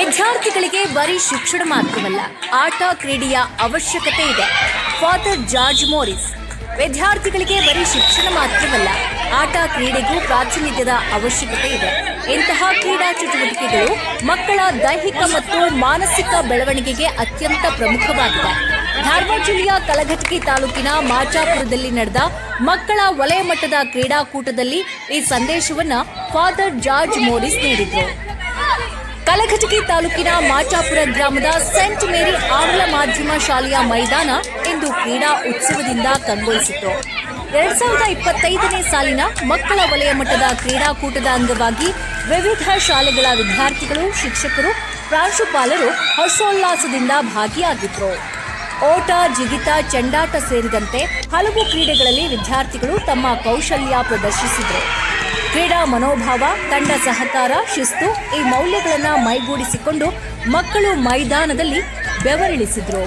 ವಿದ್ಯಾರ್ಥಿಗಳಿಗೆ ಬರೀ ಶಿಕ್ಷಣ ಮಾತ್ರವಲ್ಲ, ಆಟ ಕ್ರೀಡೆಯ ಅವಶ್ಯಕತೆ ಇದೆ. ಫಾದರ್ ಜಾರ್ಜ್ ಮೋರಿಸ್ ವಿದ್ಯಾರ್ಥಿಗಳಿಗೆ ಬರೀ ಶಿಕ್ಷಣ ಮಾತ್ರವಲ್ಲ, ಆಟ ಕ್ರೀಡೆಗೂ ಪ್ರಾತಿನಿಧ್ಯದ ಅವಶ್ಯಕತೆ ಇದೆ. ಇಂತಹ ಕ್ರೀಡಾ ಚಟುವಟಿಕೆಗಳು ಮಕ್ಕಳ ದೈಹಿಕ ಮತ್ತು ಮಾನಸಿಕ ಬೆಳವಣಿಗೆಗೆ ಅತ್ಯಂತ ಪ್ರಮುಖವಾಗಿದೆ. ಧಾರವಾಡ ಜಿಲ್ಲೆಯ ಕಲಘಟಕಿ ತಾಲೂಕಿನ ಮಾಚಾಪುರದಲ್ಲಿ ನಡೆದ ಮಕ್ಕಳ ವಲಯ ಮಟ್ಟದ ಕ್ರೀಡಾಕೂಟದಲ್ಲಿ ಈ ಸಂದೇಶವನ್ನು ಫಾದರ್ ಜಾರ್ಜ್ ಮೋರಿಸ್ ನೀಡಿದ್ರು. ಕಲಘಟಕಿ ತಾಲೂಕಿನ ಮಾಚಾಪುರ ಗ್ರಾಮದ ಸೆಂಟ್ ಮೇರಿ ಆಂಗ್ಲ ಮಾಧ್ಯಮ ಶಾಲೆಯ ಮೈದಾನ ಇಂದು ಕ್ರೀಡಾ ಉತ್ಸವದಿಂದ ಕಂಗೊಳಿಸಿತು. ಎರಡ್ ಸಾವಿರದ ಇಪ್ಪತ್ತೈದನೇ ಸಾಲಿನ ಮಕ್ಕಳ ವಲಯ ಮಟ್ಟದ ಕ್ರೀಡಾಕೂಟದ ಅಂಗವಾಗಿ ವಿವಿಧ ಶಾಲೆಗಳ ವಿದ್ಯಾರ್ಥಿಗಳು, ಶಿಕ್ಷಕರು, ಪ್ರಾಂಶುಪಾಲರು ಹರ್ಷೋಲ್ಲಾಸದಿಂದ ಭಾಗಿಯಾಗಿದ್ದರು ಓಟ, ಜಿಗಿತ, ಚೆಂಡಾಟ ಸೇರಿದಂತೆ ಹಲವು ಕ್ರೀಡೆಗಳಲ್ಲಿ ವಿದ್ಯಾರ್ಥಿಗಳು ತಮ್ಮ ಕೌಶಲ್ಯ ಪ್ರದರ್ಶಿಸಿದರು. ಕ್ರೀಡಾ ಮನೋಭಾವ ತಂಡ ಸಹಕಾರ ಶಿಸ್ತು ಈ ಮೌಲ್ಯಗಳನ್ನು ಮೈಗೂಡಿಸಿಕೊಂಡು ಮಕ್ಕಳು ಮೈದಾನದಲ್ಲಿ ಬೆವರಿಳಿಸಿದ್ರು.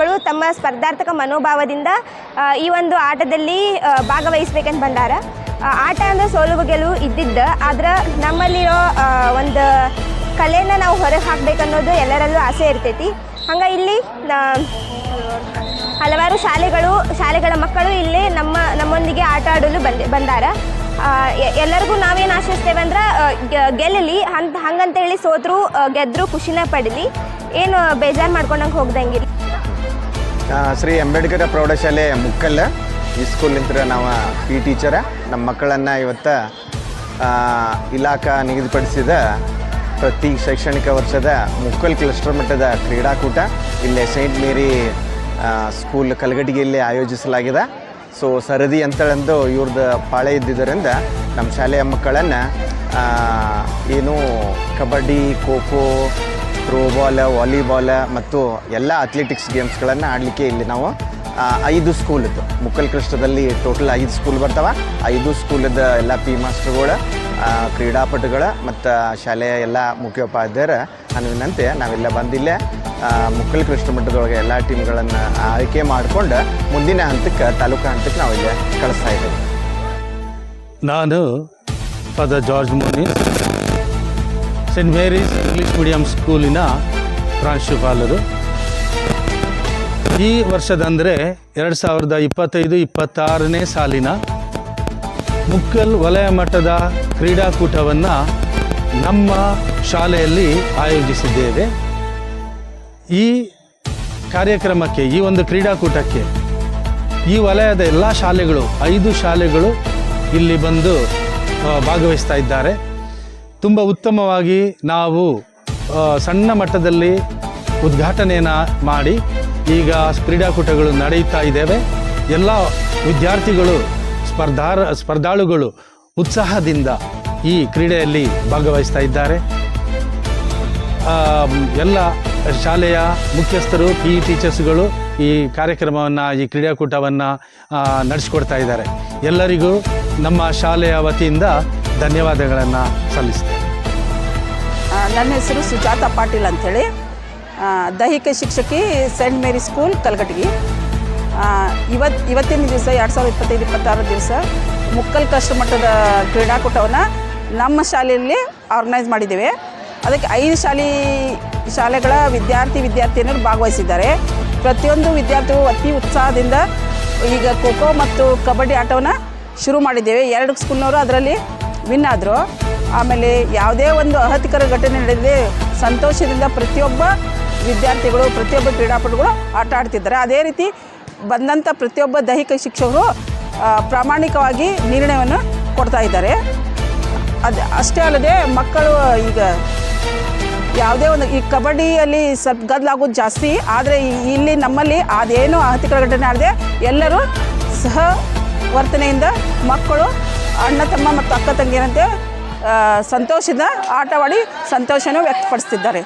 ವಿದ್ಯಾರ್ಥಿಗಳು ತಮ್ಮ ಸ್ಪರ್ಧಾರ್ಥಕ ಮನೋಭಾವದಿಂದ ಈ ಒಂದು ಆಟದಲ್ಲಿ ಭಾಗವಹಿಸಬೇಕಂತ ಬಂದಾರ ಆಟ ಅಂದ್ರೆ ಸೋಲು ಗೆಲುವು ಇದ್ದಿದ್ದ ಆದ್ರೆ ನಮ್ಮಲ್ಲಿರೋ ಒಂದು ಕಲೆನ ನಾವು ಹೊರಗೆ ಹಾಕ್ಬೇಕನ್ನೋದು ಎಲ್ಲರಲ್ಲೂ ಆಸೆ ಇರ್ತೈತಿ. ಹಂಗೆ ಇಲ್ಲಿ ಹಲವಾರು ಶಾಲೆಗಳು ಶಾಲೆಗಳ ಮಕ್ಕಳು ಇಲ್ಲಿ ನಮ್ಮ ನಮ್ಮೊಂದಿಗೆ ಆಟ ಆಡಲು ಬಂದ ಬಂದಾರ ಎಲ್ಲರಿಗೂ ನಾವೇನು ಆಶಿಸ್ತೇವೆ ಅಂದ್ರೆ ಗೆಲ್ಲಲಿ ಅಂತ ಹಂಗಂತ ಹೇಳಿ ಸೋತರೂ ಆ, ಗೆದ್ರು ಖುಷಿನ ಪಡಲಿ. ಏನು ಬೇಜಾರು ಮಾಡ್ಕೊಂಡಂಗೆ ಹೋಗ್ದಂಗಿಲ್ಲ. ಶ್ರೀ ಅಂಬೇಡ್ಕರ್ ಪ್ರೌಢಶಾಲೆ ಮುಕ್ಕಲ್ಲ. ಈ ಸ್ಕೂಲಿಂದ ನಾವು ಪಿ ಟೀಚರ ನಮ್ಮ ಮಕ್ಕಳನ್ನು ಇವತ್ತು ಇಲಾಖಾ ನಿಗದಿಪಡಿಸಿದ ಪ್ರತಿ ಶೈಕ್ಷಣಿಕ ವರ್ಷದ ಮುಕ್ಕಲ್ ಕ್ಲಸ್ಟರ್ ಮಟ್ಟದ ಕ್ರೀಡಾಕೂಟ ಇಲ್ಲಿ ಸೈಂಟ್ ಮೇರಿ ಸ್ಕೂಲ್ ಕಲಗಟಿಗೆಯಲ್ಲಿ ಆಯೋಜಿಸಲಾಗಿದೆ. ಸೊ ಸರದಿ ಅಂತೇಳಂದು ಇವ್ರದ್ದು ಪಾಳೆ ಇದ್ದಿದ್ದರಿಂದ ನಮ್ಮ ಶಾಲೆಯ ಮಕ್ಕಳನ್ನು ಏನು ಕಬಡ್ಡಿ, ಖೋ ಖೋ ಥ್ರೋಬಾಲ್ ವಾಲಿಬಾಲ್ ಮತ್ತು ಎಲ್ಲ ಅಥ್ಲೆಟಿಕ್ಸ್ ಗೇಮ್ಸ್ಗಳನ್ನು ಆಡಲಿಕ್ಕೆ ಇಲ್ಲಿ ನಾವು ಐದು ಸ್ಕೂಲ್ ಇತ್ತು. ಮುಕ್ಕಲ್ ಕೃಷ್ಣದಲ್ಲಿ ಟೋಟಲ್ ಐದು ಸ್ಕೂಲ್ ಬರ್ತಾವ. ಐದು ಸ್ಕೂಲದ ಎಲ್ಲ ಪಿ ಮಾಸ್ಟರ್ಗಳು ಕ್ರೀಡಾಪಟುಗಳು ಮತ್ತು ಶಾಲೆಯ ಎಲ್ಲ ಮುಖ್ಯೋಪಾಧ್ಯಾಯರ ಅನುವಿನಂತೆ ನಾವೆಲ್ಲ ಬಂದಿಲ್ಲೇ ಮುಕ್ಕಲ್ ಕೃಷ್ಣ ಮಟ್ಟದೊಳಗೆ ಎಲ್ಲ ಟೀಮ್ಗಳನ್ನು ಆಯ್ಕೆ ಮಾಡಿಕೊಂಡು ಮುಂದಿನ ಹಂತಕ್ಕೆ, ತಾಲೂಕು ಹಂತಕ್ಕೆ ನಾವು ಇಲ್ಲೇ ಕಳಿಸ್ತಾ ಇದ್ದೇವೆ. ನಾನು father George Monis saint Mary's English medium ಸ್ಕೂಲಿನ ಪ್ರಾಂಶುಪಾಲರು. ಈ ವರ್ಷದಂದರೆ ಎರಡು ಸಾವಿರದ ಇಪ್ಪತ್ತೈದು, ಇಪ್ಪತ್ತಾರನೇ ಸಾಲಿನ ಮುಕ್ಕಲ್ ವಲಯ ಮಟ್ಟದ ಕ್ರೀಡಾಕೂಟವನ್ನು ನಮ್ಮ ಶಾಲೆಯಲ್ಲಿ ಆಯೋಜಿಸಿದ್ದೇವೆ. ಈ ಕಾರ್ಯಕ್ರಮಕ್ಕೆ, ಈ ಒಂದು ಕ್ರೀಡಾಕೂಟಕ್ಕೆ ಈ ವಲಯದ ಎಲ್ಲ ಶಾಲೆಗಳು, ಐದು ಶಾಲೆಗಳು ಇಲ್ಲಿ ಬಂದು ಭಾಗವಹಿಸ್ತಾ ಇದ್ದಾರೆ. ತುಂಬ ಉತ್ತಮವಾಗಿ ನಾವು ಸಣ್ಣ ಮಟ್ಟದಲ್ಲಿ ಉದ್ಘಾಟನೆಯನ್ನು ಮಾಡಿ ಈಗ ಕ್ರೀಡಾಕೂಟಗಳು ನಡೆಯುತ್ತಾ ಇದ್ದೇವೆ. ಎಲ್ಲ ವಿದ್ಯಾರ್ಥಿಗಳು, ಸ್ಪರ್ಧಾರ, ಸ್ಪರ್ಧಾಳುಗಳು ಉತ್ಸಾಹದಿಂದ ಈ ಕ್ರೀಡೆಯಲ್ಲಿ ಭಾಗವಹಿಸ್ತಾ ಇದ್ದಾರೆ. ಎಲ್ಲ ಶಾಲೆಯ ಮುಖ್ಯಸ್ಥರು ಪಿ ಇ ಟೀಚರ್ಸ್ಗಳು ಈ ಕಾರ್ಯಕ್ರಮವನ್ನು, ಈ ಕ್ರೀಡಾಕೂಟವನ್ನು ನಡೆಸಿಕೊಡ್ತಾ ಇದ್ದಾರೆ. ಎಲ್ಲರಿಗೂ ನಮ್ಮ ಶಾಲೆಯ ವತಿಯಿಂದ ಧನ್ಯವಾದಗಳನ್ನು ಸಲ್ಲಿಸ್ತೇನೆ. ನನ್ನ ಹೆಸರು ಸುಜಾತ ಪಾಟೀಲ್ ಅಂಥೇಳಿ. ದೈಹಿಕ ಶಿಕ್ಷಕಿ ಸೆಂಟ್ ಮೇರಿ ಸ್ಕೂಲ್ ಕಲ್ಗಟಗಿ. ಇವತ್ತು ಇವತ್ತಿನ ದಿವಸ, ಎರಡು ಸಾವಿರದ ಇಪ್ಪತ್ತೈದು, ಇಪ್ಪತ್ತಾರು ದಿವಸ ಮುಕ್ಕಲ್ ಕಷ್ಟ ಮಟ್ಟದ ಕ್ರೀಡಾಕೂಟವನ್ನು ನಮ್ಮ ಶಾಲೆಯಲ್ಲಿ ಆರ್ಗನೈಸ್ ಮಾಡಿದ್ದೇವೆ. ಅದಕ್ಕೆ ಐದು ಶಾಲೆ, ಶಾಲೆಗಳ ವಿದ್ಯಾರ್ಥಿ, ವಿದ್ಯಾರ್ಥಿನಿಯರು ಭಾಗವಹಿಸಿದ್ದಾರೆ. ಪ್ರತಿಯೊಂದು ವಿದ್ಯಾರ್ಥಿಗಳು ಅತಿ ಉತ್ಸಾಹದಿಂದ ಈಗ ಖೋ ಖೋ ಮತ್ತು ಕಬಡ್ಡಿ ಆಟವನ್ನು ಶುರು ಮಾಡಿದ್ದೇವೆ. ಎರಡು ಸ್ಕೂಲ್ನವರು ಅದರಲ್ಲಿ ವಿನ್ ಆದರು, ಆಮೇಲೆ ಯಾವುದೇ ಒಂದು ಅಹತಿಕರ ಘಟನೆ ನಡೆಯದೆ ಸಂತೋಷದಿಂದ ಪ್ರತಿಯೊಬ್ಬ ವಿದ್ಯಾರ್ಥಿಗಳು, ಪ್ರತಿಯೊಬ್ಬ ಕ್ರೀಡಾಪಟುಗಳು ಆಟ ಆಡ್ತಿದ್ದಾರೆ. ಅದೇ ರೀತಿ ಬಂದಂಥ ಪ್ರತಿಯೊಬ್ಬ ದೈಹಿಕ ಶಿಕ್ಷಕರು ಪ್ರಾಮಾಣಿಕವಾಗಿ ನಿರ್ಣಯವನ್ನು ಕೊಡ್ತಾ ಇದ್ದಾರೆ. ಅದು, ಅಷ್ಟೇ ಅಲ್ಲದೆ ಮಕ್ಕಳು ಈಗ ಯಾವುದೇ ಒಂದು, ಈ ಕಬಡ್ಡಿಯಲ್ಲಿ ಸ್ವಲ್ಪ ಗದ್ದಲಾಗೋದು ಜಾಸ್ತಿ, ಆದರೆ ಇಲ್ಲಿ ನಮ್ಮಲ್ಲಿ ಅದೇನು ಅಹತಿಕರ ಘಟನೆ ಆಗದೆ, ಎಲ್ಲರೂ ಸಹ ವರ್ತನೆಯಿಂದ ಮಕ್ಕಳು ಅಣ್ಣ ತಮ್ಮ ಮತ್ತು ಅಕ್ಕ ತಂಗಿಯರಂತೆ ಸಂತೋಷದ ಆಟವಾಡಿ ಸಂತೋಷನೂ ವ್ಯಕ್ತಪಡಿಸ್ತಿದ್ದಾರೆ.